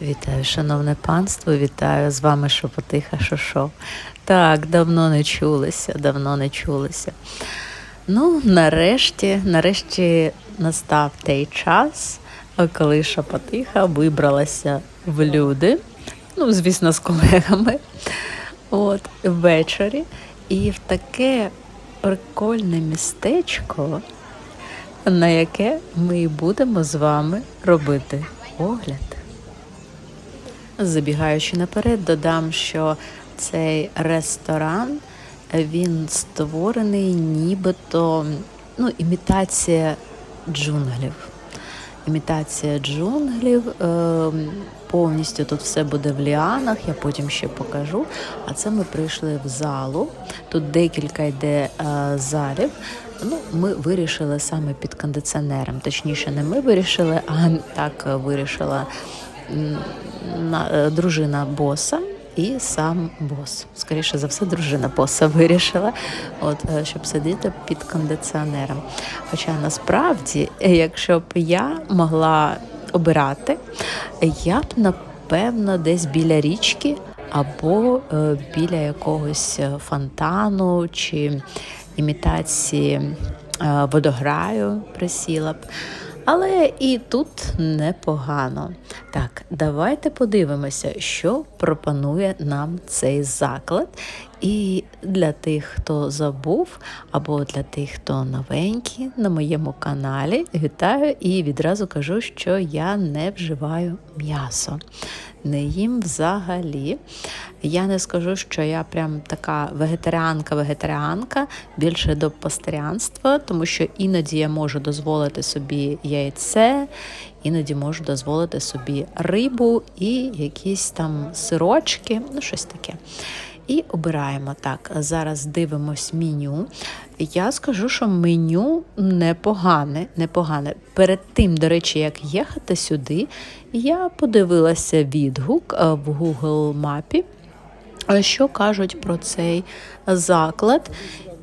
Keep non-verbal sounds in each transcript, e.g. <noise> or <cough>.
Вітаю, шановне панство, вітаю з вами Шепотиха Шошо. Так, давно не чулися, давно не чулися. Ну, нарешті, нарешті настав той час, коли Шепотиха вибралася в люди, ну, звісно, з колегами, от, ввечері, і в таке прикольне містечко, на яке ми будемо з вами робити огляд. Забігаючи наперед, додам, що цей ресторан він створений нібито ну, імітація джунглів. Імітація джунглів. Е, повністю тут все буде в ліанах, я потім ще покажу. А це ми прийшли в залу. Тут декілька йде е, залів. Ну, Ми вирішили саме під кондиціонером. Точніше, не ми вирішили, а так вирішила е, дружина боса і сам бос. Скоріше за все, дружина боса <laughs> вирішила, от, е, щоб сидіти під кондиціонером. Хоча насправді, якщо б я могла обирати, я б напевно десь біля річки або е, біля якогось фонтану чи імітації водограю присіла б. Але і тут непогано. Так, давайте подивимося, що пропонує нам цей заклад. І для тих, хто забув, або для тих, хто новенький на моєму каналі, вітаю і відразу кажу, що я не вживаю м'ясо. Не їм взагалі. Я не скажу, що я прям така вегетаріанка-вегетаріанка, більше до пастеріанства, тому що іноді я можу дозволити собі яйце, іноді можу дозволити собі рибу і якісь там сирочки, ну щось таке. І обираємо так. Зараз дивимось меню. Я скажу, що меню непогане. непогане. Перед тим, до речі, як їхати сюди, я подивилася відгук е, в Google мапі, е, що кажуть про цей заклад.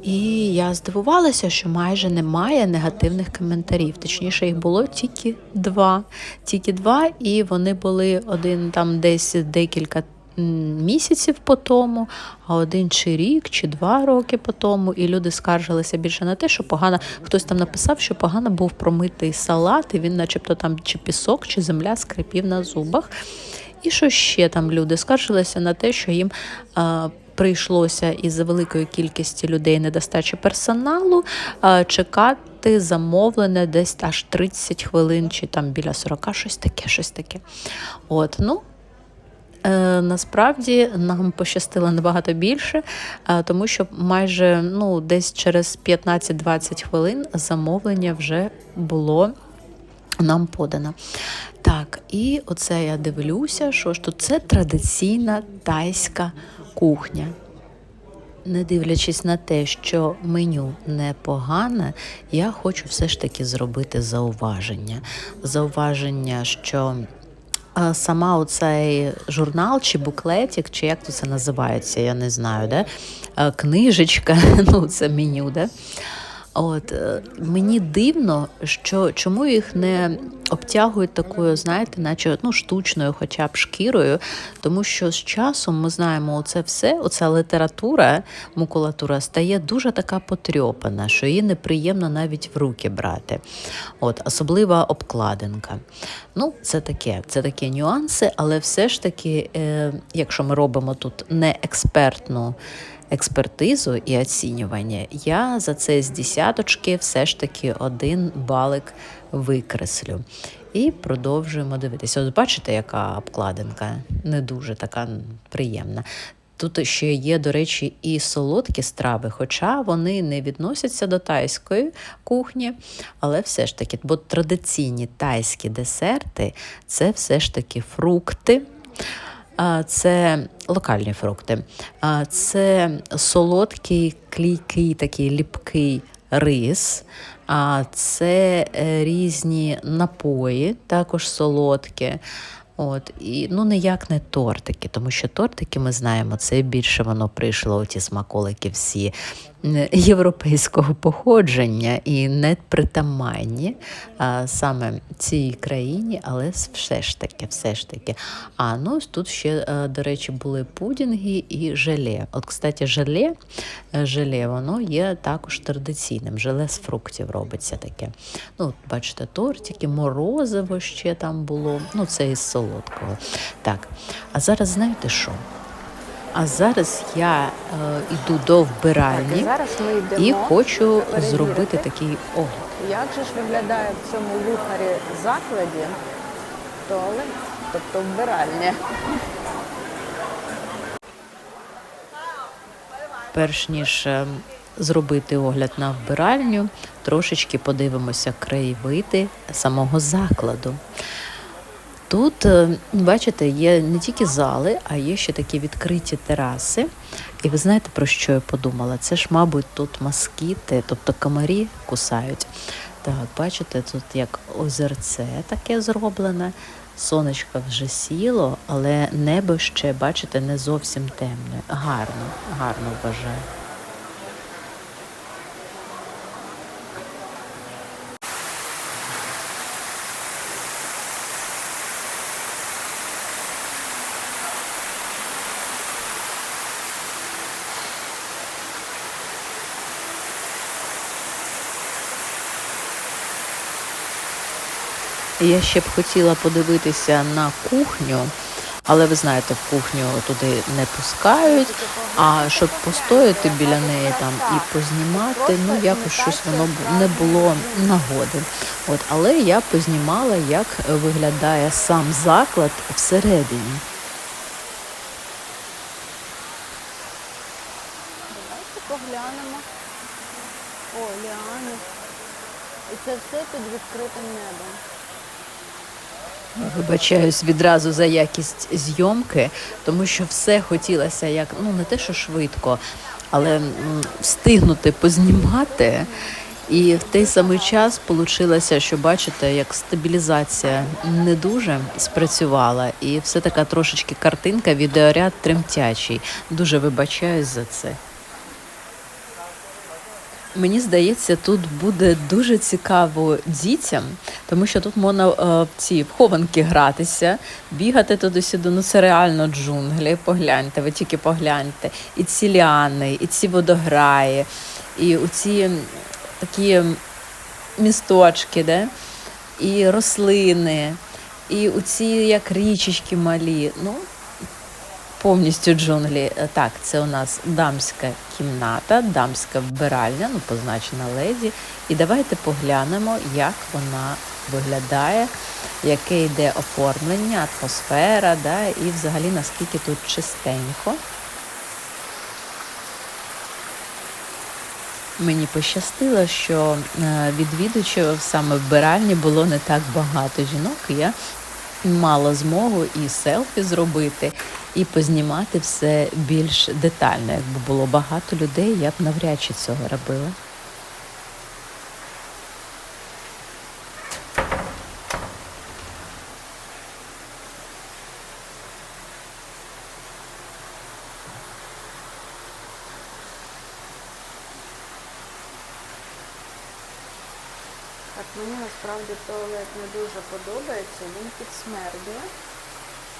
І я здивувалася, що майже немає негативних коментарів. Точніше, їх було тільки два. Тільки два, і вони були один там десь декілька місяців по тому, а один чи рік, чи два роки по тому. І люди скаржилися більше на те, що погано хтось там написав, що погано був промитий салат, і він, начебто, там чи пісок, чи земля скрипів на зубах. І що ще там люди скаржилися на те, що їм. А, Прийшлося із великої кількості людей недостачі персоналу чекати замовлене десь аж 30 хвилин, чи там біля 40, щось таке, щось таке. От, ну, насправді нам пощастило набагато більше, е, тому що майже ну, десь через 15-20 хвилин замовлення вже було нам подано. Так, і оце я дивлюся, що ж тут це традиційна тайська кухня. Не дивлячись на те, що меню непогане, я хочу все ж таки зробити зауваження. Зауваження, що Сама оцей журнал чи буклетик, чи як то це називається, я не знаю, де? книжечка, <laughs> ну це меню, де? От е, мені дивно, що чому їх не обтягують такою, знаєте, наче ну, штучною, хоча б шкірою, тому що з часом ми знаємо, оце все, оця література, макулатура стає дуже така потрьопана, що її неприємно навіть в руки брати. От, Особлива обкладинка. Ну, це таке, це такі нюанси, але все ж таки, е, якщо ми робимо тут не експертну експертизу і оцінювання, я за це з десяточки все ж таки один балик викреслю. І продовжуємо дивитися. От бачите, яка обкладинка не дуже така приємна. Тут ще є, до речі, і солодкі страви, хоча вони не відносяться до тайської кухні, але все ж таки, бо традиційні тайські десерти це все ж таки фрукти це локальні фрукти, це солодкий, клійкий, такий ліпкий рис, це е, різні напої, також солодкі. От, і ну ніяк не тортики, тому що тортики ми знаємо, це більше воно прийшло ті смаколики всі європейського походження і не притаманні саме цій країні, але все ж таки, все ж таки. А ну ось тут ще, е, до речі, були пудінги і желе. От, кстати, желе, е, желе воно є також традиційним. Желе з фруктів робиться таке. Ну, от бачите, тортики, морозиво ще там було. Ну, це із солодкого. Так, а зараз знаєте що? А зараз я е, йду до Так, і вбиральні зараз ми йдемо і хочу зробити такий огляд. Як же ж виглядає в цьому лухарі закладі туалет, тобто вбиральня? Перш ніж е, зробити огляд на вбиральню, трошечки подивимося краєвиди самого закладу. Тут, е, бачите, є не тільки зали, а є ще такі відкриті тераси. І ви знаєте, про що я подумала? Це ж, мабуть, тут москіти, тобто комарі кусають. Так, бачите, тут як озерце таке зроблене. Сонечко вже сіло, але небо ще, бачите, не зовсім темне. Гарно, гарно вважаю. Я ще б хотіла подивитися на кухню, але ви знаєте, в кухню туди не пускають. А щоб постояти біля неї там і познімати, ну якось щось воно не було нагоди. От, але я познімала, як виглядає сам заклад всередині. Давайте поглянемо. О, ліани. І це все під відкритим небом. Вибачаюсь відразу за якість зйомки, тому що все хотілося як ну не те, що швидко, але встигнути познімати. І в той самий час вийшло, що бачите, як стабілізація не дуже спрацювала, і все така трошечки картинка, відеоряд тремтячий. Дуже вибачаюсь за це. Мені здається, тут буде дуже цікаво дітям, тому що тут можна е, в ці в хованки гратися, бігати туди-сюди. Ну це реально джунглі. Погляньте, ви тільки погляньте. І ці ліани, і ці водограї, і оці такі місточки, де? і рослини, і оці як річечки малі. Ну, повністю джунглі. Е, Так, це у нас дамська кімната, дамська вбиральня, ну позначена леді. І давайте поглянемо, як вона виглядає, яке йде оформлення, атмосфера, да, і взагалі наскільки тут чистенько. Мені пощастило, що е, відвідувачів саме вбиральні було не так багато жінок. і Я мала змогу і селфі зробити, і познімати все більш детально. Якби було багато людей, я б навряд чи цього робила. Так, мені насправді туалет не дуже подобається, він підсмердує.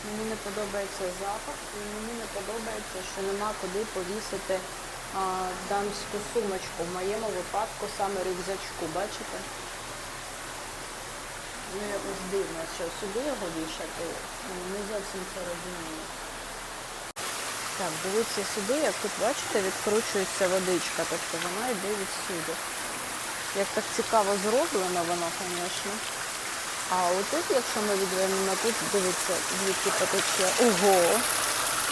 Мені не подобається запах і мені не подобається, що нема куди повісити а, дамську сумочку. В моєму випадку саме рюкзачку, бачите? Ну якось дивно, що сюди його вішати, ну, не зовсім це розумію. Так, дивіться сюди, як тут бачите, відкручується водичка, тобто вона йде відсюди. Як так цікаво зроблено воно, звісно. А отут, якщо ми відвернемо, тут дивіться, звідки потече. Ого!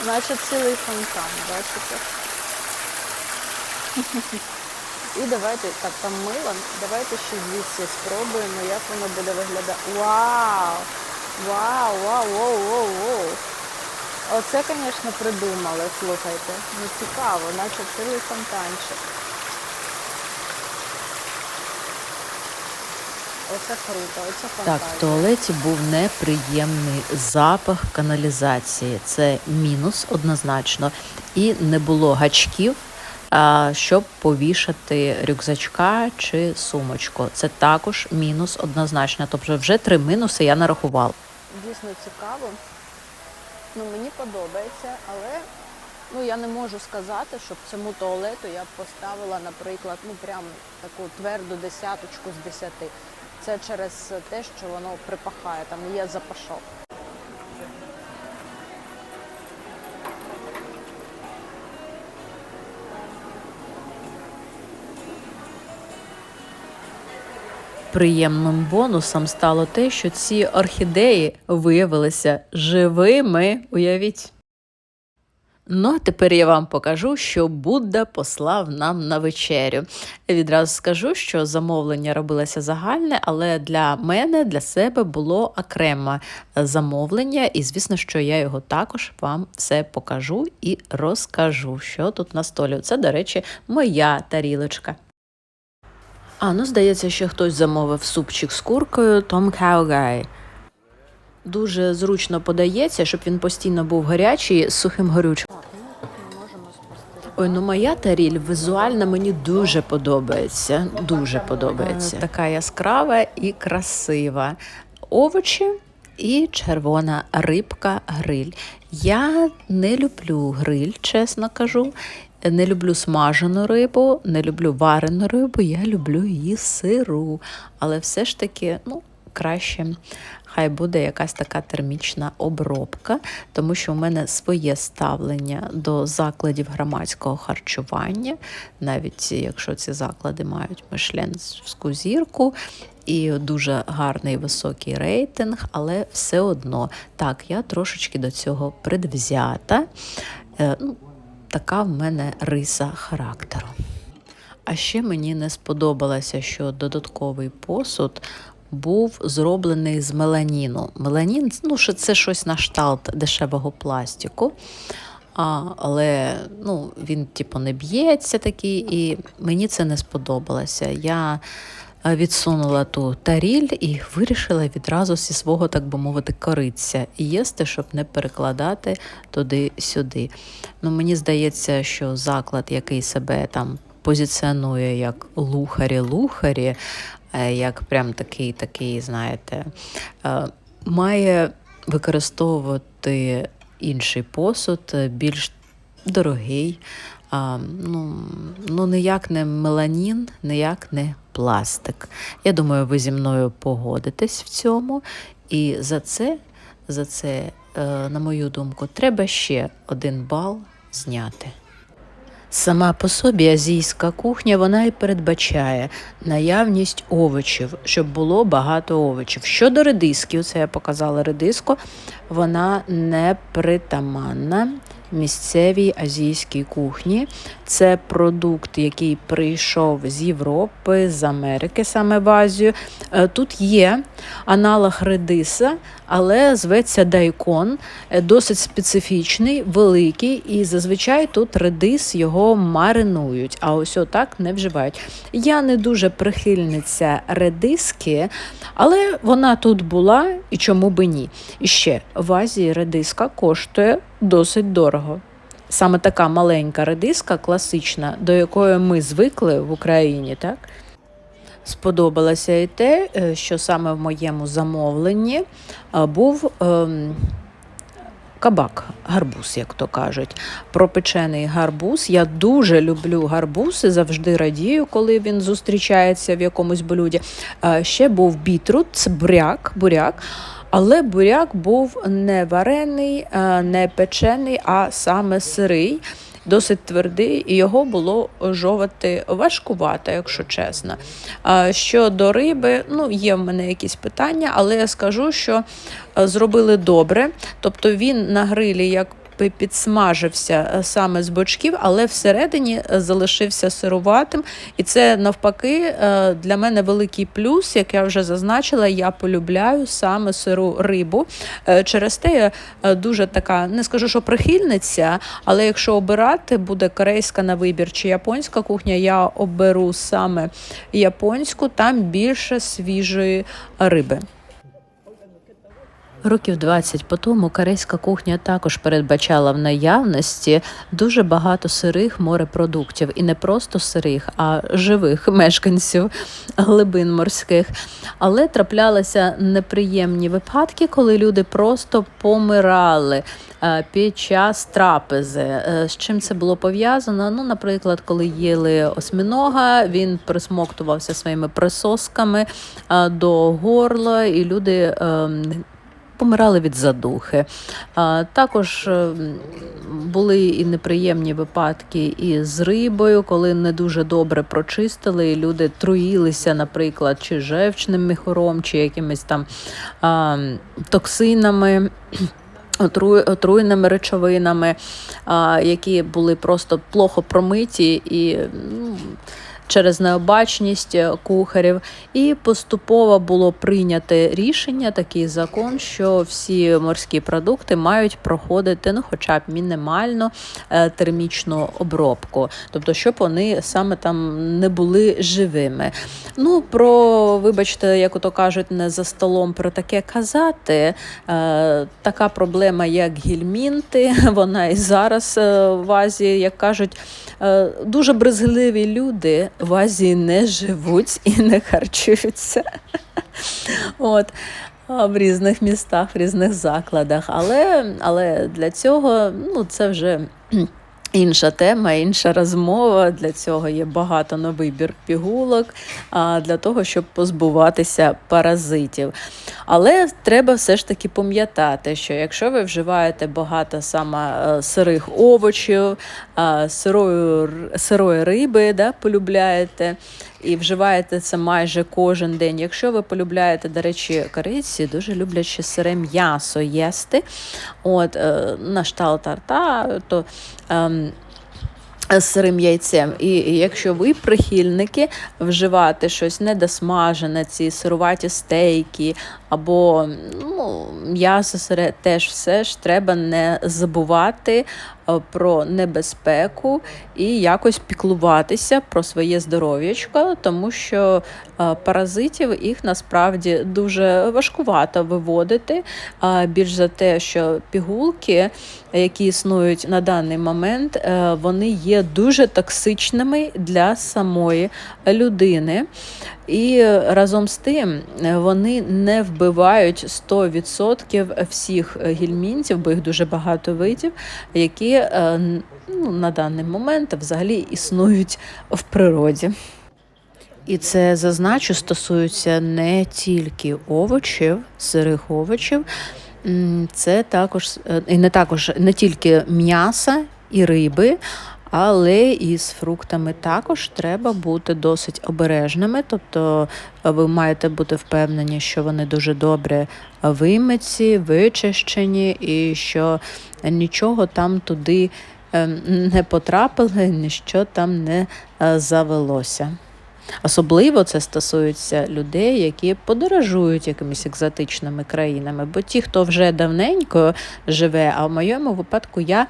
Наче цілий фонтан, бачите? І давайте, так, там мило, давайте ще звідси спробуємо, як воно буде виглядати. Вау! Вау, вау, вау, вау, вау! Оце, звісно, придумали, слухайте. Ну цікаво, наче цілий фонтанчик. Оце круто, оце Так, в туалеті був неприємний запах каналізації. Це мінус однозначно. І не було гачків щоб повішати рюкзачка чи сумочку. Це також мінус однозначно. Тобто вже три мінуси я нарахувала. Дійсно цікаво. Ну, мені подобається, але ну, я не можу сказати, щоб цьому туалету я б поставила, наприклад, ну прям таку тверду десяточку з десяти. Це через те, що воно припахає, там є запашок. Приємним бонусом стало те, що ці орхідеї виявилися живими. Уявіть. Ну, а тепер я вам покажу, що Будда послав нам на вечерю. Відразу скажу, що замовлення робилося загальне, але для мене, для себе було окреме замовлення, і звісно, що я його також вам все покажу і розкажу, що тут на столі. Це, до речі, моя тарілочка. А, ну здається, що хтось замовив супчик з куркою Том Каугай. Дуже зручно подається, щоб він постійно був гарячий з сухим горючим. Ой, ну моя таріль візуально мені дуже подобається. Дуже подобається. Така яскрава і красива. Овочі і червона рибка гриль. Я не люблю гриль, чесно кажу. Не люблю смажену рибу, не люблю варену рибу, я люблю її сиру. Але все ж таки, ну, краще хай буде якась така термічна обробка, тому що у мене своє ставлення до закладів громадського харчування, навіть якщо ці заклади мають мишленську зірку. І дуже гарний високий рейтинг, але все одно так, я трошечки до цього предвзята. Е, ну, така в мене риса характеру. А ще мені не сподобалося, що додатковий посуд був зроблений з меланіну. Меланін ну, це щось на кшталт дешевого пластику. А, але ну, він типу не б'ється такий, і мені це не сподобалося. Я е, відсунула ту таріль і вирішила відразу зі свого, так би мовити, кориця і їсти, щоб не перекладати туди-сюди. Ну, мені здається, що заклад, який себе там позиціонує як лухарі-лухарі, як прям такий, такий, знаєте, е, має використовувати інший посуд, е, більш дорогий. Ну, ну, ніяк не меланін, ніяк не пластик. Я думаю, ви зі мною погодитесь в цьому. І за це, за це, е, на мою думку, треба ще один бал зняти. Сама по собі азійська кухня вона і передбачає наявність овочів, щоб було багато овочів. Щодо редиски, це я показала редиску, вона не притаманна місцевій азійській кухні. Це продукт, який прийшов з Європи, з Америки, саме в Азію. Е, Тут є аналог редиса, але зветься дайкон, е, досить специфічний, великий, і зазвичай тут редис його маринують, а ось отак не вживають. Я не дуже прихильниця редиски, але вона тут була і чому би ні. І ще в Азії редиска коштує досить дорого. Саме така маленька редиска, класична, до якої ми звикли в Україні, так? Сподобалося і те, е, що саме в моєму замовленні е, був ем, кабак, гарбуз, як то кажуть. Пропечений гарбуз. Я дуже люблю гарбуз і завжди радію, коли він зустрічається в якомусь блюді. Е, Ще був бітрут, це буряк, буряк. Але буряк був не варений, не печений, а саме сирий, досить твердий, і його було жовати важкувато, якщо чесно. Щодо риби, ну є в мене якісь питання, але я скажу, що е, зробили добре. Тобто він на грилі як підсмажився е, саме з бочків, але всередині е, залишився сируватим. І це навпаки е, для мене великий плюс, як я вже зазначила, я полюбляю саме сиру рибу. Через те я дуже така, не скажу, що прихильниця, але якщо обирати, буде корейська на вибір чи японська кухня, я оберу саме японську, там більше свіжої риби. Років 20 по тому корейська кухня також передбачала в наявності дуже багато сирих морепродуктів, і не просто сирих, а живих мешканців глибин морських. Але траплялися неприємні випадки, коли люди просто помирали е, під час трапези. Е, З чим це було пов'язано? Ну, наприклад, коли їли осьмінога, він присмоктувався своїми присосками е, до горла, і люди. Помирали від задухи. Також е, були і неприємні випадки і з рибою, коли не дуже добре прочистили, і люди труїлися, наприклад, чи жевчним міхором, чи якимись там токсинами. <clears throat> отру- Отруєними речовинами, які були просто плохо промиті і ну, через необачність е, кухарів. І поступово було прийняте рішення, такий закон, що всі морські продукти мають проходити ну, хоча б мінімально е, термічну обробку, тобто, щоб вони саме там не були живими. Ну, про, вибачте, як ото кажуть, не за столом про таке казати. Е, така проблема, як гельмінти, <laughs> вона і зараз в Азії, як кажуть, дуже брезгливі люди в Азії не живуть і не харчуються. От. В різних містах, в різних закладах. Але, але для цього ну, це вже інша тема, інша розмова. Для цього є багато на вибір пігулок для того, щоб позбуватися паразитів. Але треба все ж таки пам'ятати, що якщо ви вживаєте багато саме сирих овочів, сирої, сирої риби, да, полюбляєте, і вживаєте це майже кожен день. Якщо ви полюбляєте, до речі, кориці, дуже люблять ще сире м'ясо їсти. От, е, на штал тарта, то. ем, з сирим яйцем. І якщо ви прихильники вживати щось недосмажене, ці сируваті стейки або ну, м'ясо сире, теж все ж треба не забувати е, про небезпеку і якось піклуватися про своє здоров'ячко, тому що е, паразитів їх насправді дуже важкувато виводити. Більш за те, що пігулки, які існують на даний момент, е, вони є дуже токсичними для самої людини. І разом з тим е, вони не вбивають 100% всіх е, гельмінтів, бо їх дуже багато видів, які е, ну, на даний момент взагалі існують в природі. І це зазначу стосується не тільки овочів, сирих овочів, це також е, і не також не тільки м'яса і риби, але і з фруктами також треба бути досить обережними. Тобто е, ви маєте бути впевнені, що вони дуже добре вимиті, вичищені, і що нічого там туди е, не потрапило, ніщо там не е, завелося. Особливо це стосується людей, які подорожують якимись екзотичними країнами. Бо ті, хто вже давненько живе, а в моєму випадку я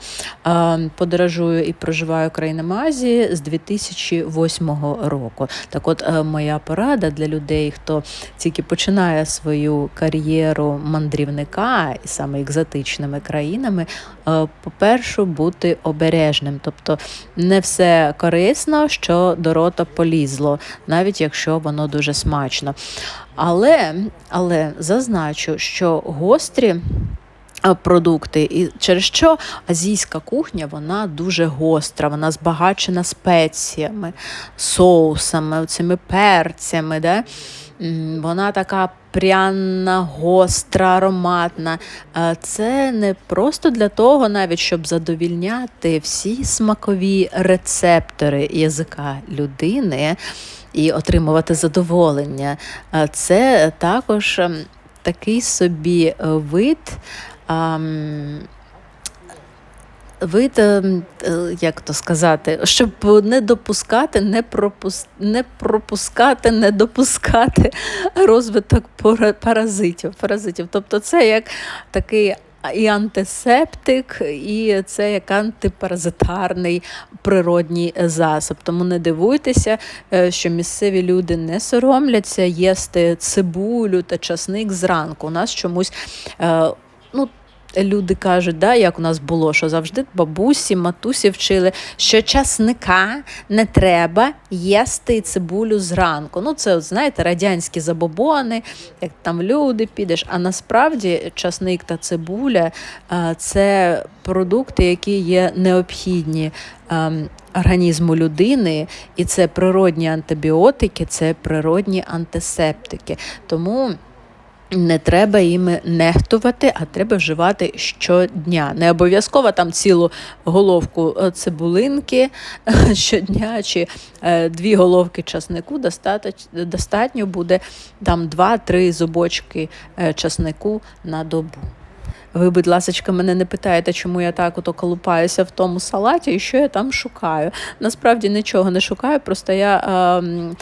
подорожую і проживаю країнами Азії з 2008 року. Так, от е, моя порада для людей, хто тільки починає свою кар'єру мандрівника і саме екзотичними країнами, е, по-перше, бути обережним. Тобто не все корисно, що до рота полізло, навіть якщо воно дуже смачно. Але, але зазначу, що гострі. Продукти, і через що азійська кухня вона дуже гостра, вона збагачена спеціями, соусами, цими перцями. Да? Вона така пряна, гостра, ароматна. Це не просто для того, навіть щоб задовільняти всі смакові рецептори язика людини і отримувати задоволення. Це також такий собі е, вид. Вид, е, як то сказати, щоб не допускати, не, пропус... не пропускати, не допускати розвиток пара- паразитів. паразитів. Тобто це як такий і антисептик, і це як антипаразитарний природній засіб. Тому не дивуйтеся, е, що місцеві люди не соромляться їсти цибулю та часник зранку. У нас чомусь. Люди кажуть, да, як у нас було, що завжди бабусі, матусі вчили, що часника не треба їсти цибулю зранку. Ну, це, от, знаєте, радянські забобони, як там люди підеш. А насправді часник та цибуля е, це продукти, які є необхідні ем, організму людини, і це природні антибіотики, це природні антисептики. Тому. Не треба іми нехтувати, а треба вживати щодня. Не обов'язково там цілу головку е, цибулинки <laughs> щодня, чи е, дві головки часнику достатньо, буде там 2-3 зубочки е, часнику на добу. Ви, будь ласка, мене не питаєте, чому я так ото колупаюся в тому салаті і що я там шукаю. Насправді нічого не шукаю, просто я. ем,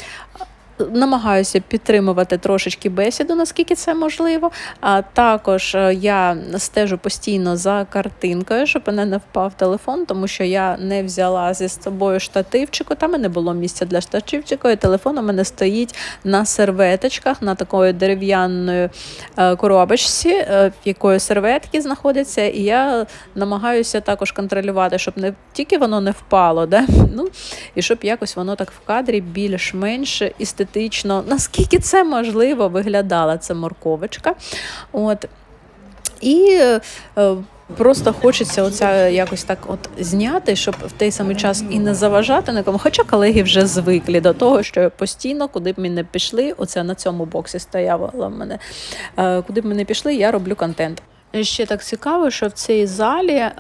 намагаюся підтримувати трошечки бесіду, наскільки це можливо. А також е, я стежу постійно за картинкою, щоб мене не впав телефон, тому що я не взяла зі собою штативчику. Там не було місця для штативчику. І телефон у мене стоїть на серветочках, на такої дерев'яної е, коробочці, е, в якої серветки знаходяться. І я намагаюся також контролювати, щоб не тільки воно не впало, да? <laughs> ну, і щоб якось воно так в кадрі більш-менш естетично, наскільки це можливо, виглядала ця морковочка. От. І е, просто хочеться оця якось так от зняти, щоб в той самий час і не заважати нікому. Хоча колеги вже звикли до того, що постійно, куди б ми не пішли, оце на цьому боксі стояло в мене. Е, куди б ми не пішли, я роблю контент. Ще так цікаво, що в цій залі е,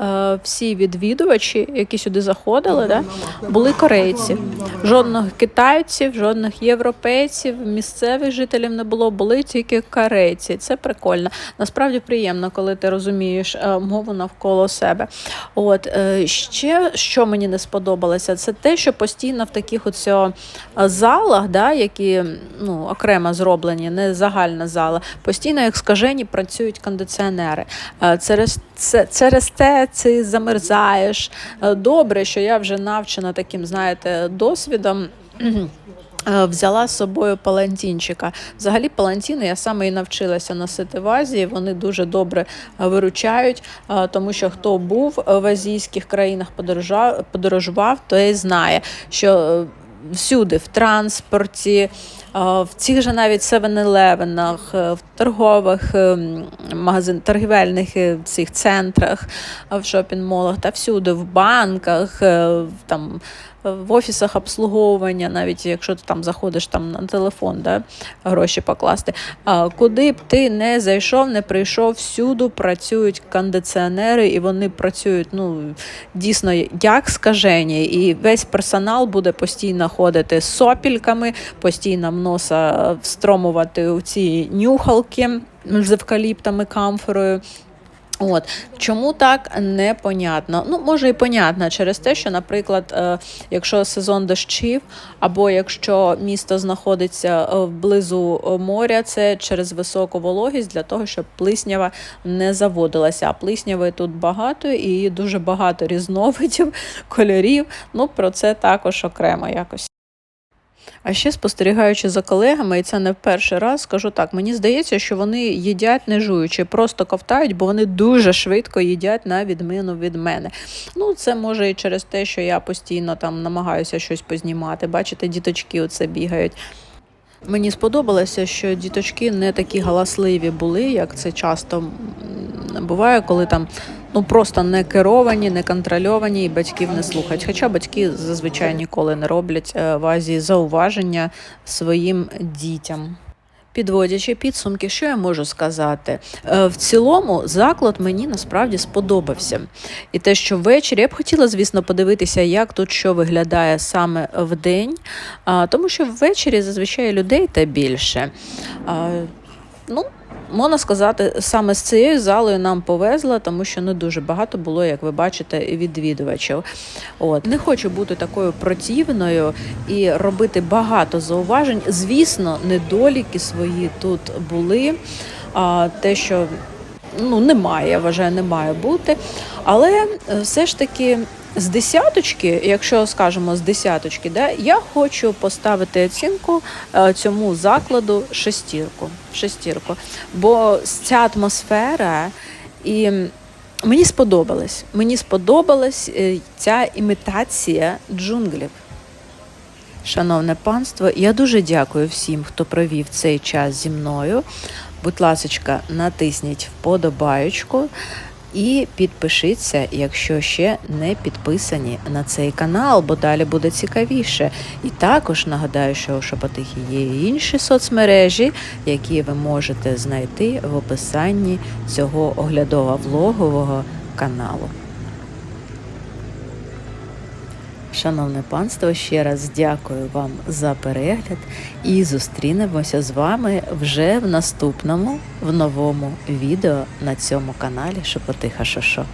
всі відвідувачі, які сюди заходили, да, були корейці. Жодних китайців, жодних європейців, місцевих жителів не було, були тільки корейці. Це прикольно. Насправді приємно, коли ти розумієш е, мову навколо себе. От е, ще що мені не сподобалося, це те, що постійно в таких оцьо залах, да, які ну, окремо зроблені, не загальна зала, постійно як скажені працюють кондиціонери. Е, Через це через те ти замерзаєш. Е, Добре, що я вже навчена таким, знаєте, досвідом. <clears throat> Е, Взяла з собою палантінчика. Взагалі, палантіни я саме і навчилася носити в Азії. Вони дуже добре виручають, тому що хто був в азійських країнах, подорожував, той знає, що всюди, в транспорті, е, в цих же навіть 7-Eleven, в торгових ем, магазин, торгівельних е, цих центрах, е, в шопінг-молах та всюди, в банках, е, там, в офісах обслуговування, навіть якщо ти там заходиш там на телефон, да, гроші покласти. А куди б ти не зайшов, не прийшов, всюди працюють кондиціонери, і вони працюють ну, дійсно як скажені. І весь персонал буде постійно ходити з сопільками, постійно в носа встромувати у ці нюхалки з евкаліптами, камфорою. От чому так непонятно? Ну може і понятно через те, що, наприклад, е, якщо сезон дощів, або якщо місто знаходиться е, вблизу е, моря, це через високу вологість для того, щоб плиснява не заводилася. А плисняви тут багато і дуже багато різновидів, <laughs> кольорів. Ну про це також окремо якось. А ще спостерігаючи за колегами, і це не в перший раз, скажу так: мені здається, що вони їдять не жуючи, просто ковтають, бо вони дуже швидко їдять на відміну від мене. Ну, це може і через те, що я постійно там намагаюся щось познімати. Бачите, діточки оце бігають. Мені сподобалося, що діточки не такі галасливі були, як це часто буває, коли там ну просто не керовані, не контрольовані і батьків не слухають. Хоча батьки зазвичай ніколи не роблять е, в Азії зауваження своїм дітям. Підводячи підсумки, що я можу сказати? Е, В цілому заклад мені насправді сподобався. І те, що ввечері я б хотіла, звісно, подивитися, як тут що виглядає саме в день, тому що ввечері зазвичай людей та більше. Ну, можна сказати, саме з цією залою нам повезло, тому що не дуже багато було, як ви бачите, відвідувачів. От не хочу бути такою противною і робити багато зауважень. Звісно, недоліки свої тут були. А те, що ну, немає, я вважаю, не має бути. Але е, все ж таки. З десяточки, якщо скажемо з десяточки, да, я хочу поставити оцінку е, цьому закладу шестірку. шестірку. Бо ця атмосфера і мені сподобалась. Мені сподобалась е, ця імітація джунглів. Шановне панство, я дуже дякую всім, хто провів цей час зі мною. Будь ласка, натисніть вподобаючку і підпишіться, якщо ще не підписані на цей канал, бо далі буде цікавіше. І також нагадаю, що у Шепотихі є інші соцмережі, які ви можете знайти в описанні цього оглядово-влогового каналу. Шановне панство, ще раз дякую вам за перегляд і зустрінемося з вами вже в наступному, в новому відео на цьому каналі Шепотиха Шошо.